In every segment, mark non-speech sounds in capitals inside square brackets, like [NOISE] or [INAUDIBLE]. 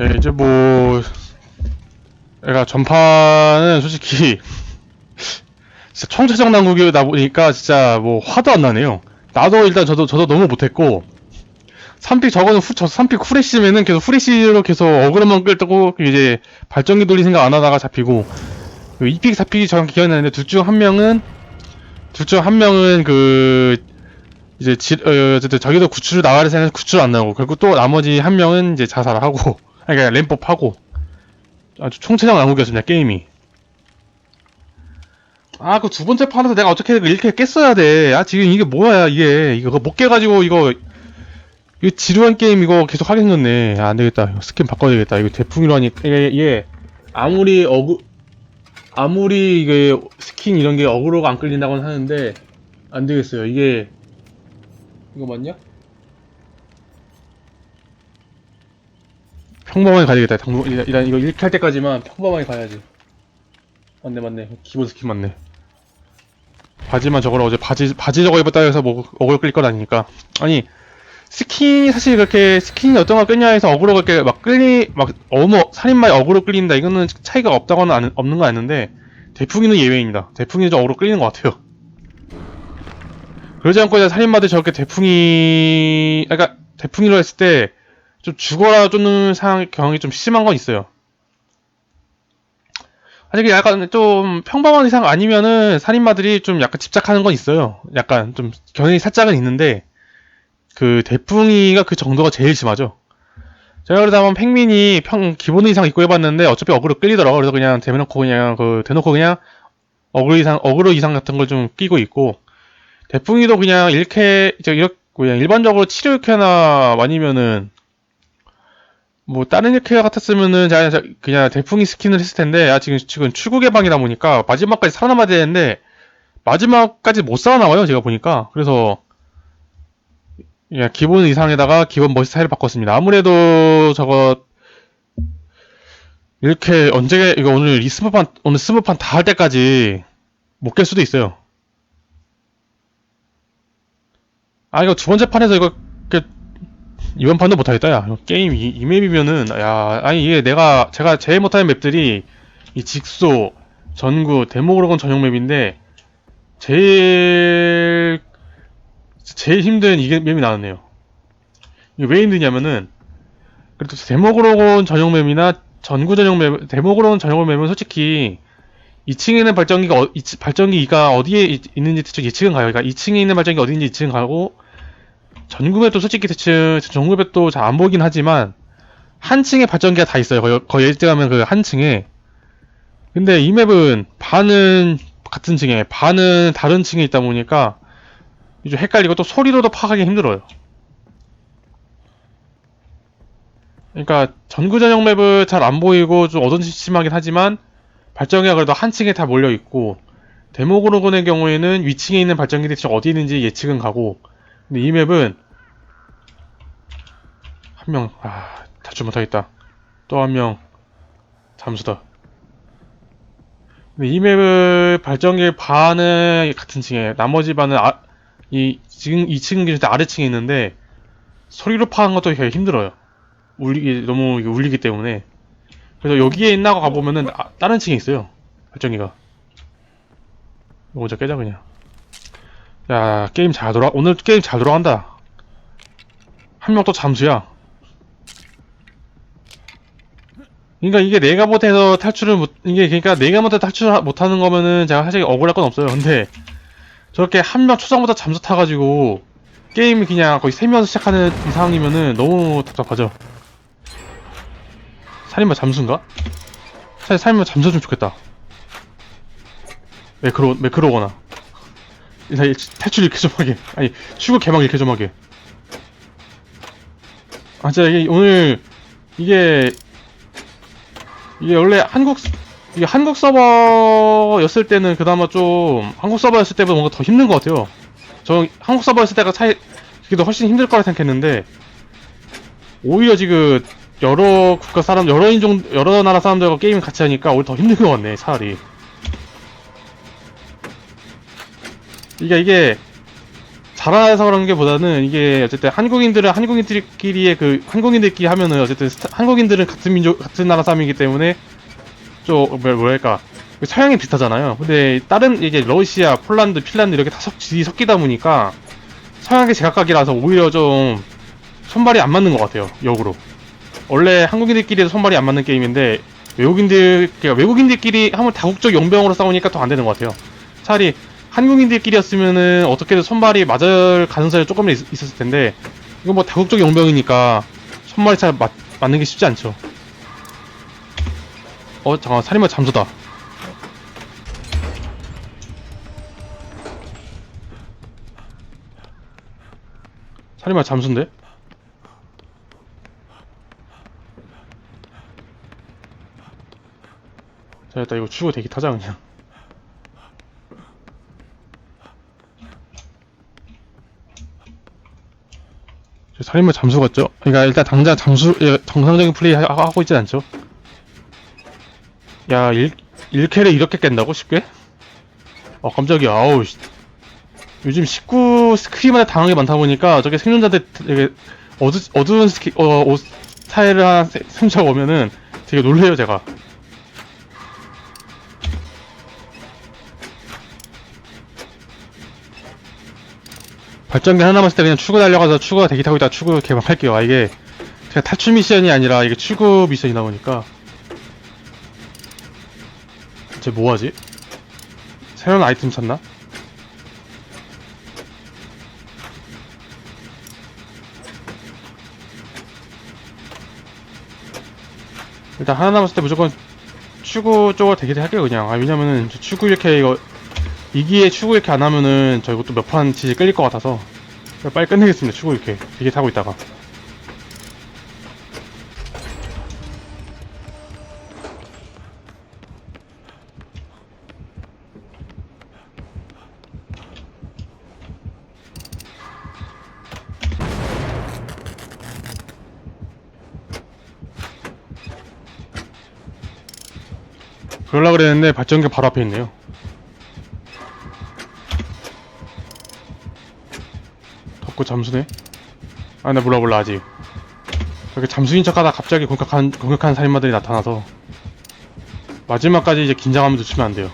예, 이제 뭐, 애가 전파는 솔직히, [LAUGHS] 진짜 총체적 난국이다 보니까 진짜 뭐 화도 안 나네요. 나도 일단 저도, 저도 너무 못했고, 3픽 저거는 후, 저 3픽 후레쉬면은 계속 후레쉬로 계속 어그로만 끌고 이제 발전기 돌리 생각 안 하다가 잡히고, 2픽, 4픽이 정확히 기억이 나는데 둘 중 한 명은, 둘 중 한 명은 그, 이제 지, 어, 어쨌든 저기도 구출을 나가려 생각해서 구출 안 나오고, 결국 또 나머지 한 명은 이제 자살을 하고, 아니, 그러니까 램법 하고, 아주 총체적 난국이었습니다, 게임이. 아, 그 두 번째 판에서 내가 어떻게 이렇게 깼어야 돼. 아, 지금 이게 뭐야, 이게. 이거 못 깨가지고, 이거, 이거 지루한 게임 이거 계속 생겼네. 아, 안 되겠다. 이거 스킨 바꿔야 되겠다. 이거 대풍이로 하니, 이게, 이게 아무리 어그, 아무리 이게 스킨 이런 게 어그로가 안 끌린다고는 하는데, 안 되겠어요. 이게, 이거 맞냐? 평범하게 가야 되겠다. 당분, 일단, 이거 이렇게 할 때까지만 평범하게 가야지. 맞네, 맞네. 기본 스킨 맞네. 바지만 저걸 어제 바지, 바지 저거 입었다 해서 뭐 어그로 끌릴 건 아니니까. 아니, 스킨이 사실 그렇게 스킨이 어떤 걸 끌냐 해서 어그로가 이렇게 막 끌리, 막 어머, 살인마에 어그로 끌린다. 이거는 차이가 없다고는 안- 없는 거 아는데, 대풍이는 예외입니다. 대풍이는 좀 어그로 끌리는 것 같아요. 그러지 않고 살인마들 저렇게 대풍이, 아, 그러니까 대풍이로 했을 때, 좀 죽어라 쫓는 상황, 경향이 좀 심한 건 있어요. 아직 약간 좀 평범한 이상 아니면은 살인마들이 좀 약간 집착하는 건 있어요. 약간 좀 경향이 살짝은 있는데, 그 대풍이가 그 정도가 제일 심하죠. 제가 그러다 보면 팽민이 평, 기본 이상 입고 해봤는데 어차피 어그로 끌리더라고. 그래서 그냥 대놓고 그냥 그, 대놓고 그냥 어그로 이상, 어그로 이상 같은 걸 좀 끼고 있고, 대풍이도 그냥 이렇게, 저, 이렇게, 그냥 일반적으로 치료 이렇게나 아니면은, 뭐, 다른 이렇게 같았으면은, 자- 자- 그냥 대풍이 스킨을 했을 텐데, 아, 지금, 지금 출구 개방이다 보니까, 마지막까지 살아남아야 되는데, 마지막까지 못 살아남아요, 제가 보니까. 그래서, 그냥 기본 이상에다가 기본 머시 스타일을 바꿨습니다. 아무래도 저거, 이렇게 언제, 이거 오늘 리스브판, 오늘 스브판 다 할 때까지 못 깰 수도 있어요. 아, 이거 두 번째 판에서 이거, 그, 이번 판도 못하겠다, 야. 게임 이, 이 맵이면은, 야, 아니, 이게 내가, 제가 제일 못하는 맵들이, 이 직소, 전구, 데모그로건 전용 맵인데, 제일, 제일 힘든 이게 맵이 나왔네요. 이게 왜 힘드냐면은, 그래도 데모그로건 전용 맵이나 전구 전용 맵, 데모그로건 전용 맵은 솔직히, 2층에 있는 발전기가 어, 이- 발전기가 어디에 있- 있는지 대충 예측은 가요. 그러니까 2층에 있는 발전기가 어디인지 예측은 가고 전구맵도 솔직히 대충 전구맵도 잘 안 보이긴 하지만 한 층에 발전기가 다 있어요. 거의, 거의 예측하면 그 한 층에. 근데 이 맵은 반은 같은 층에 반은 다른 층에 있다 보니까 좀 헷갈리고 또 소리로도 파악하기 힘들어요. 그러니까 전구 전용 맵은 잘 안 보이고 좀 어두침침하긴 하지만 발전기가 그래도 한 층에 다 몰려 있고 데모그로건의 경우에는 위층에 있는 발전기들이 어디 있는지 예측은 가고 근데 이 맵은 한 명아 탈출 못하겠다. 또 한 명 잠수다. 근데 이 맵은 발전기 반은 같은 층에 나머지 반은 아, 이 지금 2층 기준 때 아래층에 있는데 소리로 파는 것도 되게 힘들어요. 울리기 너무 울리기 때문에. 그래서 여기에 있나 고 가보면은 아, 다른 층에 있어요 발전기가. 이거 먼저 깨자 그냥 야 게임 잘 돌아 오늘 게임 잘 돌아간다 한 명 또 잠수야 그러니까 이게 내가 못해서 탈출을 못 이게 그러니까 내가 못해 탈출 못하는 거면은 제가 사실 억울할 건 없어요 근데 저렇게 한 명 초장부터 잠수 타가지고 게임이 그냥 거의 세 명서 시작하는 이 상황이면은 너무 답답하죠 살인마 잠수인가? 사실 살인마 잠수 좀 좋겠다. 매크로, 매크로거나. 일단 탈출 이렇게 좀 하게. 아니, 출구 개방 이렇게 좀 하게. 아, 진짜 이게 오늘, 이게, 이게 원래 한국, 이게 한국 서버였을 때는 그나마 좀, 한국 서버였을 때보다 뭔가 더 힘든 것 같아요. 저 한국 서버였을 때가 차이, 그게 더 훨씬 힘들 거라 생각했는데, 오히려 지금, 여러 국가 사람, 여러 인종, 여러 나라 사람들과 게임을 같이 하니까 오히려 더 힘든 것 같네, 차라리. 이게, 이게, 잘해서 그런 게 보다는 이게 어쨌든 한국인들은 한국인들끼리의 그 한국인들끼리 하면은 어쨌든 스타- 한국인들은 같은 민족 같은 나라 사람이기 때문에 좀 뭐- 뭐랄까 서양이 비슷하잖아요. 근데 다른 이게 러시아, 폴란드, 핀란드 이렇게 다 섞, 섞이다 보니까 서양의 제각각이라서 오히려 좀 손발이 안 맞는 것 같아요. 역으로. 원래 한국인들끼리도 손발이 안 맞는 게임인데 외국인들 그러니까 외국인들끼리 한번 다국적 용병으로 싸우니까 더 안 되는 것 같아요. 차라리 한국인들끼리였으면은 어떻게든 손발이 맞을 가능성이 조금 있, 있었을 텐데 이거 뭐 다국적 용병이니까 손발이 잘 맞, 맞는 게 쉽지 않죠. 어 잠깐 만 살인마 잠수다. 살인마 잠수인데? 자 일단 이거 추고 대기 타자 그냥. 살인마 잠수 같죠? 그러니까 일단 당장 잠수 예, 정상적인 플레이 하, 하고 있진 않죠. 야 1, 1캐를 이렇게 깬다고 쉽게? 어 깜짝이야 아우 씨. 요즘 19 스크림마다 당한 게 많다 보니까 저게 생존자들 되게 어두, 어두운 스키, 어, 옷 스타일을 한 세- 생존자가 오면은 되게 놀래요 제가 발전기 하나 남았을 때 그냥 추구 달려가서 추구가 대기 타고 있다가 추구 개방할게요. 아, 이게 제가 탈출 미션이 아니라 이게 추구 미션이다 보니까 쟤 뭐하지? 새로운 아이템 샀나? 일단 하나 남았을 때 무조건 추구 쪽으로 대기 할게요 그냥 아 왜냐면은 저 추구 이렇게 이거 이기에 추구 이렇게 안 하면은 저 이것도 몇 판 지지 끌릴 것 같아서 빨리 끝내겠습니다 추구 이렇게. 되게 타고 있다가. 그러려고 그랬는데 발전기 바로 앞에 있네요 덮고 잠수네? 아, 나 몰라, 몰라, 아직. 저렇게 잠수인 척 하다 갑자기 공격한, 공격하는 살인마들이 나타나서. 마지막까지 이제 긴장하면 놓치면 안 돼요.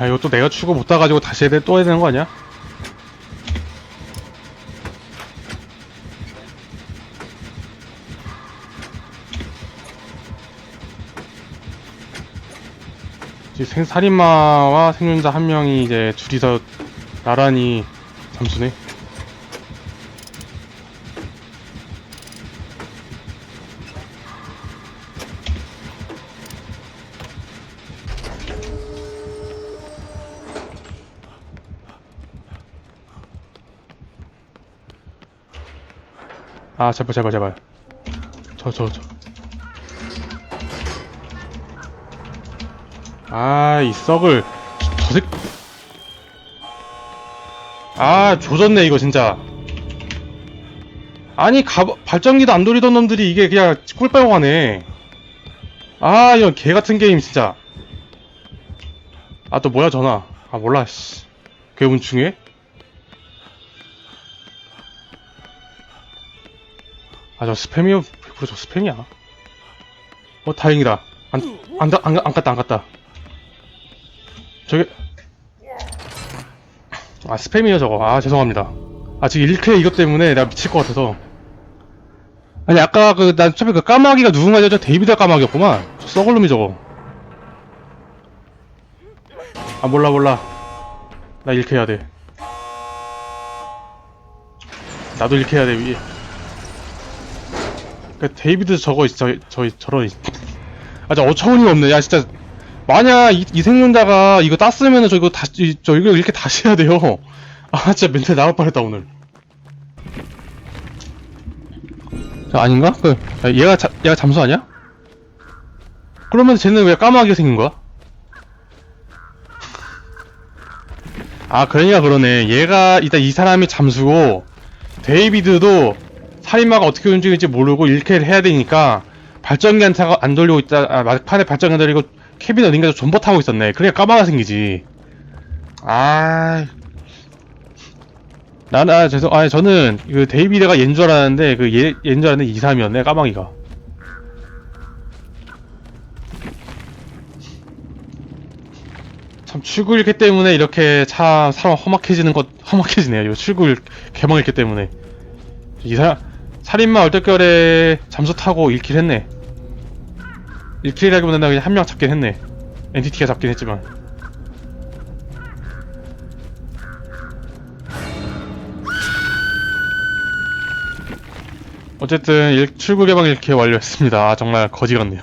야, 이거 또 내가 추고 못 따가지고 다시 해야 돼, 또 해야 되는 거 아니야? 생, 살인마와 생존자 한 명이 이제 둘이서 나란히 잠수네. 아, 제발, 제발, 제발. 저, 저, 저. 아, 이 썩을. 저, 저 새... 아, 조졌네, 이거 진짜. 아니, 가, 발전기도 안 돌리던 놈들이 이게 그냥 꿀빨고 가네. 아, 이런 개 같은 게임, 진짜. 아, 또 뭐야, 전화. 아, 몰라, 씨. 개 운충해? 아, 저 스팸이요? 100%저 스팸이야. 어, 다행이다. 안, 안, 가- 안, 가- 안 갔다, 안 갔다. 저게. 아, 스팸이에요, 저거. 아, 죄송합니다. 아, 지금 1회 이것 때문에 내가 미칠 것 같아서. 아니, 아까 그, 난 처음에 그 까마귀가 누군가 저 데이비드 까마귀였구만. 저 썩을 놈이 저거. 아, 몰라, 몰라. 나 1회 해야 돼. 나도 1회 해야 돼, 위에. 그 데이비드 저거 있- 저, 저 저런 있- 아 진짜 어처구니가 없네 야 진짜 만약 이, 이 생존자가 이거 땄으면은 저 이거 다시 저 이거 이렇게 다시 해야 돼요 [LAUGHS] 아 진짜 멘탈 나갈 뻔했다 오늘 자, 아닌가? 그 야, 얘가 자, 얘가 잠수 아니야? 그러면 쟤는 왜 까마귀가 생긴 거야? 아 그러니까 그러네 얘가 일단 이 사람이 잠수고 데이비드도 살인마가 어떻게 움직일지 모르고 1킬을 해야 되니까 발전기 한타가 안 돌리고 있다 아 막판에 발전기 안 돌리고 캐빈 어딘가에서 존버 타고 있었네. 그러니까 까마가 생기지. 아 나는 아 죄송 아 저는 그 데이비드가 얘인 줄 알았는데 그 얘 얘인 줄 알았는데 이 사람이었네 까마귀가. 참 출구 읽기 때문에 이렇게 참 사람 험악해지는 것 험악해지네요. 이 출구 읽- 개방 읽기 때문에. 이 사람 살인마 얼떨결에 잠수 타고 1킬 했네. 1킬이라기보다는 그냥 한 명 잡긴 했네. 엔티티가 잡긴 했지만. 어쨌든 일- 출구 개방 1킬 완료했습니다. 아, 정말 거지 같네요